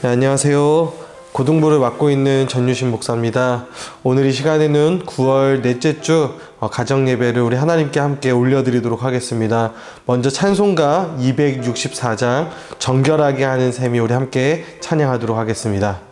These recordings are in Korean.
네, 안녕하세요. 고등부를 맡고 있는 전유신 목사입니다. 오늘 이 시간에는 9월 넷째 주 어, 가정 예배를 우리 하나님께 함께 올려드리도록 하겠습니다. 먼저 찬송가 264장 정결하게 하는 셈이 우리 함께 찬양하도록 하겠습니다.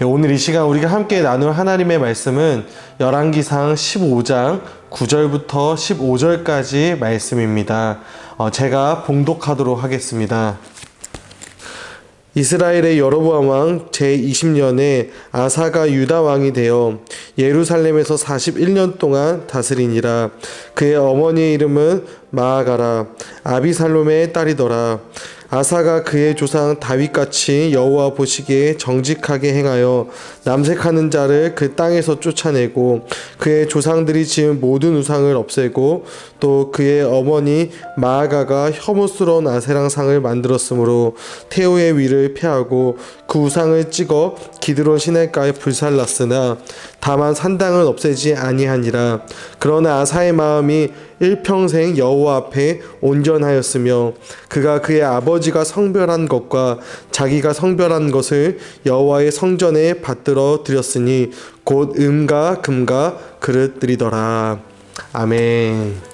오늘 이 시간 우리가 함께 나눌 하나님의 말씀은 열왕기상 15장 9절부터 15절까지 말씀입니다. 어, 제가 봉독하도록 하겠습니다. 이스라엘의 여로보암 왕 제20년에 아사가 유다 왕이 되어 예루살렘에서 41년 동안 다스리니라 그의 어머니의 이름은 마아가라 아비살롬의 딸이더라 아사가 그의 조상 다윗같이 여호와 보시기에 정직하게 행하여 남색하는 자를 그 땅에서 쫓아내고 그의 조상들이 지은 모든 우상을 없애고 또 그의 어머니 마아가가 혐오스러운 아세랑 상을 만들었으므로 태호의 위를 폐하고 그 우상을 찍어 기드론 시내가에 불살랐으나 다만 산당은 없애지 아니하니라. 그러나 아사의 마음이 일평생 여호와 앞에 온전하였으며 그가 그의 아버지가 성별한 것과 자기가 성별한 것을 여호와의 성전에 받들어 드렸으니 곧 음과 금과 그릇들이더라 아멘.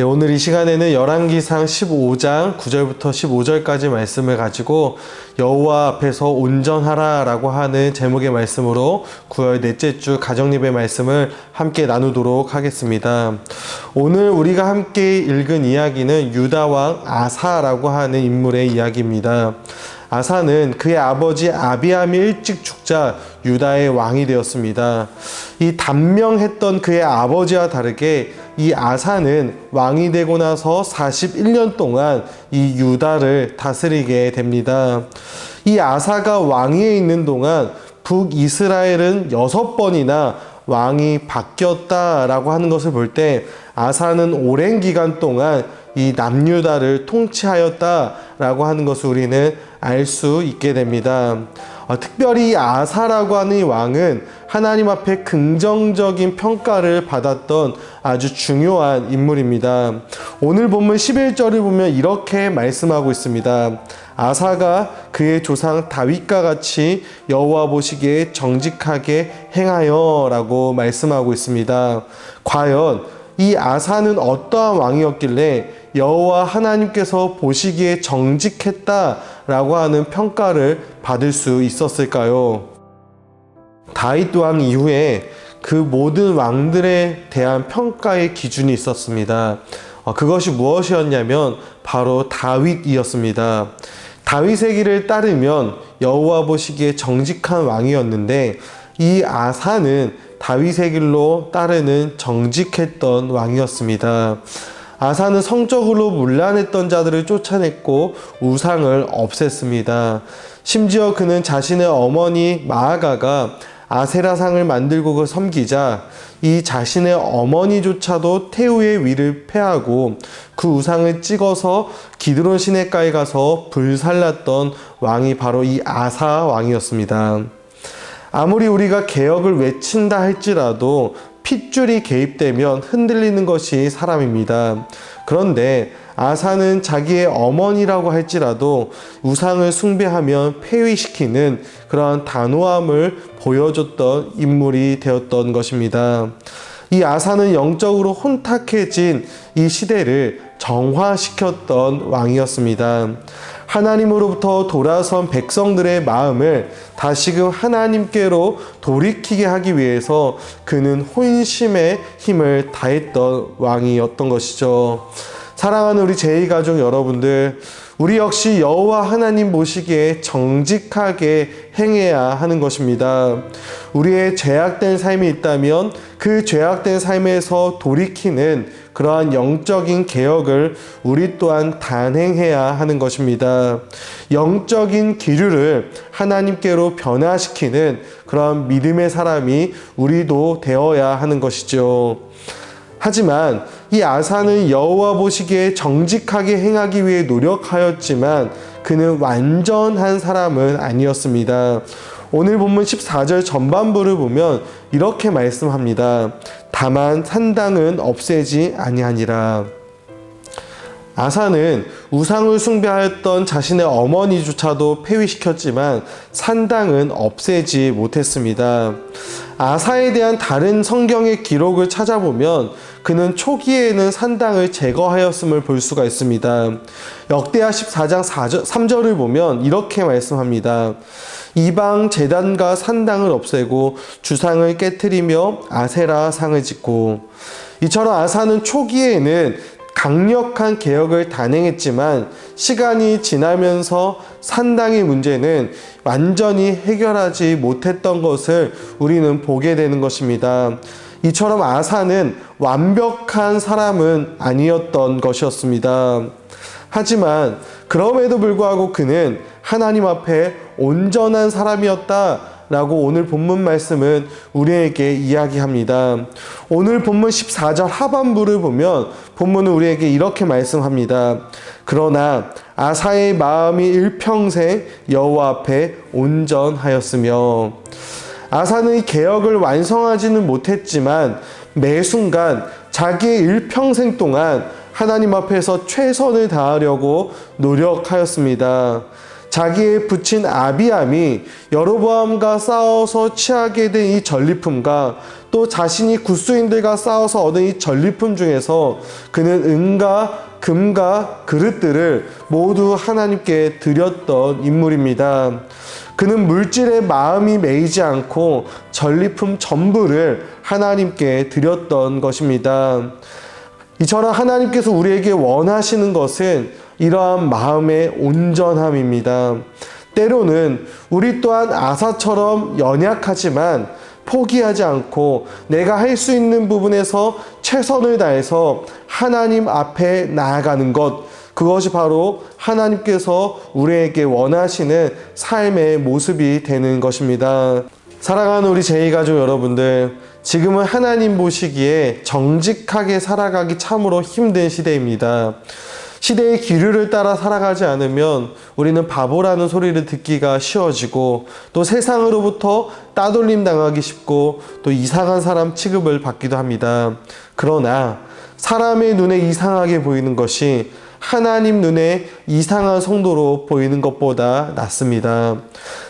예, 오늘 이 시간에는 열왕기상 15장 9절부터 15절까지 말씀을 가지고 여호와 앞에서 온전하라라고 하는 제목의 말씀으로 9월 넷째 주 가정예배 말씀을 함께 나누도록 하겠습니다. 오늘 우리가 함께 읽은 이야기는 유다 왕 아사라고 하는 인물의 이야기입니다. 아사는 그의 아버지 아비암이 일찍 죽자 유다의 왕이 되었습니다. 이 단명했던 그의 아버지와 다르게 이 아사는 왕이 되고 나서 41년 동안 이 유다를 다스리게 됩니다. 이 아사가 왕위에 있는 동안 북이스라엘은 여섯 번이나 왕이 바뀌었다라고 하는 것을 볼 때 아사는 오랜 기간 동안 이 남유다를 통치하였다라고 하는 것을 우리는 알 수 있게 됩니다. 어, 특별히 이 아사라고 하는 이 왕은 하나님 앞에 긍정적인 평가를 받았던 아주 중요한 인물입니다. 오늘 본문 11절을 보면 이렇게 말씀하고 있습니다. 아사가 그의 조상 다윗과 같이 여호와 보시기에 정직하게 행하여라고 말씀하고 있습니다. 과연 이 아사는 어떠한 왕이었길래 여호와 하나님께서 보시기에 정직했다라고 하는 평가를 받을 수 있었을까요? 다윗 왕 이후에 그 모든 왕들에 대한 평가의 기준이 있었습니다. 어, 그것이 무엇이었냐면 바로 다윗이었습니다. 다윗의 길을 따르면 여호와 보시기에 정직한 왕이었는데 이 아사는 다윗의 길로 따르는 정직했던 왕이었습니다. 아사는 성적으로 문란했던 자들을 쫓아냈고 우상을 없앴습니다. 심지어 그는 자신의 어머니 마아가가 아세라상을 만들고 그 섬기자 이 자신의 어머니조차도 태우의 위를 패하고 그 우상을 찍어서 기드론 시내가에 가서 불살랐던 왕이 바로 이 아사 왕이었습니다. 아무리 우리가 개혁을 외친다 할지라도 핏줄이 개입되면 흔들리는 것이 사람입니다. 그런데 아사는 자기의 어머니라고 할지라도 우상을 숭배하면 폐위시키는 그러한 단호함을 보여줬던 인물이 되었던 것입니다. 이 아사는 영적으로 혼탁해진 이 시대를 정화시켰던 왕이었습니다. 하나님으로부터 돌아선 백성들의 마음을 다시금 하나님께로 돌이키게 하기 위해서 그는 혼심의 힘을 다했던 왕이었던 것이죠. 사랑하는 우리 제이 가족 여러분들, 우리 역시 여호와 하나님 보시기에 정직하게 행해야 하는 것입니다. 우리의 죄악된 삶이 있다면 그 죄악된 삶에서 돌이키는 그러한 영적인 개혁을 우리 또한 단행해야 하는 것입니다. 영적인 기류를 하나님께로 변화시키는 그러한 믿음의 사람이 우리도 되어야 하는 것이죠. 하지만 이 아사는 여호와 보시기에 정직하게 행하기 위해 노력하였지만 그는 완전한 사람은 아니었습니다. 오늘 본문 14절 전반부를 보면 이렇게 말씀합니다. 다만 산당은 없애지 아니하니라. 아사는 우상을 숭배하였던 자신의 어머니조차도 폐위시켰지만 산당은 없애지 못했습니다. 아사에 대한 다른 성경의 기록을 찾아보면 그는 초기에는 산당을 제거하였음을 볼 수가 있습니다. 역대하 14장 4절, 3절을 보면 이렇게 말씀합니다. 이방 재단과 산당을 없애고 주상을 깨뜨리며 아세라 상을 짓고 이처럼 아사는 초기에는 강력한 개혁을 단행했지만 시간이 지나면서 산당의 문제는 완전히 해결하지 못했던 것을 우리는 보게 되는 것입니다. 이처럼 아사는 완벽한 사람은 아니었던 것이었습니다. 하지만 그럼에도 불구하고 그는 하나님 앞에 온전한 사람이었다 라고 오늘 본문 말씀은 우리에게 이야기합니다. 오늘 본문 14절 하반부를 보면 본문은 우리에게 이렇게 말씀합니다. 그러나 아사의 마음이 일평생 여호와 앞에 온전하였으며 아사는 이 개혁을 완성하지는 못했지만 매 순간 자기의 일평생 동안 하나님 앞에서 최선을 다하려고 노력하였습니다. 자기의 부친 아비암이 여로보암과 싸워서 취하게 된 이 전리품과 또 자신이 구스인들과 싸워서 얻은 이 전리품 중에서 그는 은과 금과 그릇들을 모두 하나님께 드렸던 인물입니다. 그는 물질에 마음이 매이지 않고 전리품 전부를 하나님께 드렸던 것입니다. 이처럼 하나님께서 우리에게 원하시는 것은 이러한 마음의 온전함입니다. 때로는 우리 또한 아사처럼 연약하지만 포기하지 않고 내가 할 수 있는 부분에서 최선을 다해서 하나님 앞에 나아가는 것, 그것이 바로 하나님께서 우리에게 원하시는 삶의 모습이 되는 것입니다. 사랑하는 우리 제이 가족 여러분들, 지금은 하나님 보시기에 정직하게 살아가기 참으로 힘든 시대입니다. 시대의 기류를 따라 살아가지 않으면 우리는 바보라는 소리를 듣기가 쉬워지고 또 세상으로부터 따돌림 당하기 쉽고 또 이상한 사람 취급을 받기도 합니다. 그러나 사람의 눈에 이상하게 보이는 것이 하나님 눈에 이상한 성도로 보이는 것보다 낫습니다.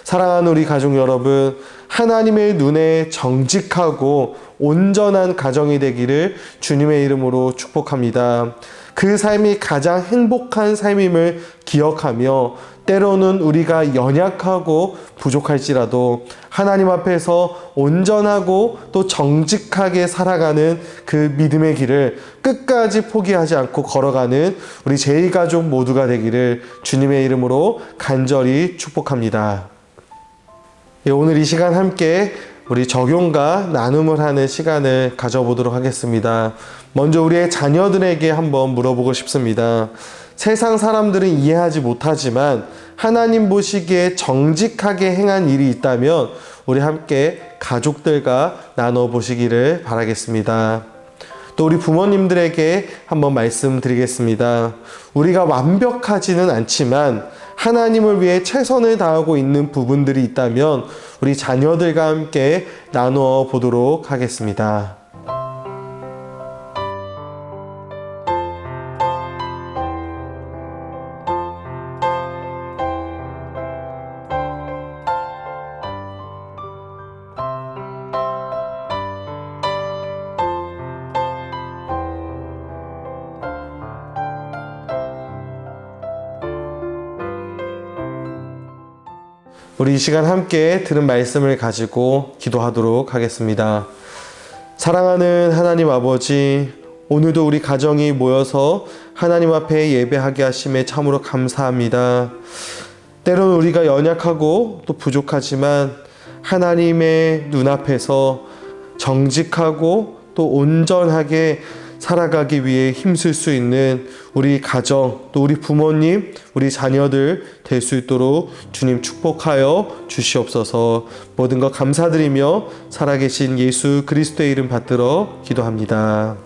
사랑하는 우리 가족 여러분, 하나님의 눈에 정직하고 온전한 가정이 되기를 주님의 이름으로 축복합니다. 그 삶이 가장 행복한 삶임을 기억하며 때로는 우리가 연약하고 부족할지라도 하나님 앞에서 온전하고 또 정직하게 살아가는 그 믿음의 길을 끝까지 포기하지 않고 걸어가는 우리 제2가족 모두가 되기를 주님의 이름으로 간절히 축복합니다. 예, 오늘 이 시간 함께 우리 적용과 나눔을 하는 시간을 가져보도록 하겠습니다. 먼저 우리의 자녀들에게 한번 물어보고 싶습니다. 세상 사람들은 이해하지 못하지만 하나님 보시기에 정직하게 행한 일이 있다면 우리 함께 가족들과 나눠 보시기를 바라겠습니다. 또 우리 부모님들에게 한번 말씀드리겠습니다. 우리가 완벽하지는 않지만 하나님을 위해 최선을 다하고 있는 부분들이 있다면 우리 자녀들과 함께 나누어 보도록 하겠습니다. 우리 이 시간 함께 들은 말씀을 가지고 기도하도록 하겠습니다. 사랑하는 하나님 아버지, 오늘도 우리 가정이 모여서 하나님 앞에 예배하게 하심에 참으로 감사합니다. 때로는 우리가 연약하고 또 부족하지만 하나님의 눈앞에서 정직하고 또 온전하게 살아가기 위해 힘쓸 수 있는 우리 가정, 또 우리 부모님, 우리 자녀들 될 수 있도록 주님 축복하여 주시옵소서 모든 것 감사드리며 살아계신 예수 그리스도의 이름 받들어 기도합니다.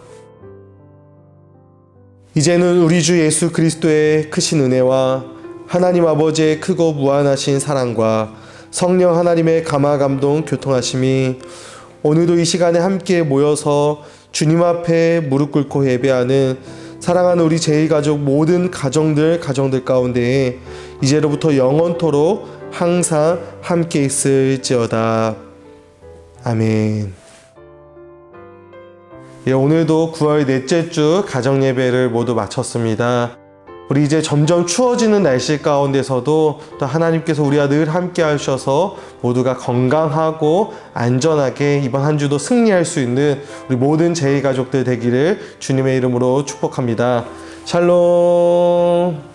이제는 우리 주 예수 그리스도의 크신 은혜와 하나님 아버지의 크고 무한하신 사랑과 성령 하나님의 감화 감동 교통하심이 오늘도 이 시간에 함께 모여서 주님 앞에 무릎 꿇고 예배하는 사랑하는 우리 제2가족 모든 가정들 가정들 가운데 이제로부터 영원토록 항상 함께 있을지어다. 아멘. 예, 오늘도 9월 넷째 주 가정 예배를 모두 마쳤습니다. 우리 이제 점점 추워지는 날씨 가운데서도 또 하나님께서 우리와 늘 함께 하셔서 모두가 건강하고 안전하게 이번 한 주도 승리할 수 있는 우리 모든 제2가족들 되기를 주님의 이름으로 축복합니다. 샬롬.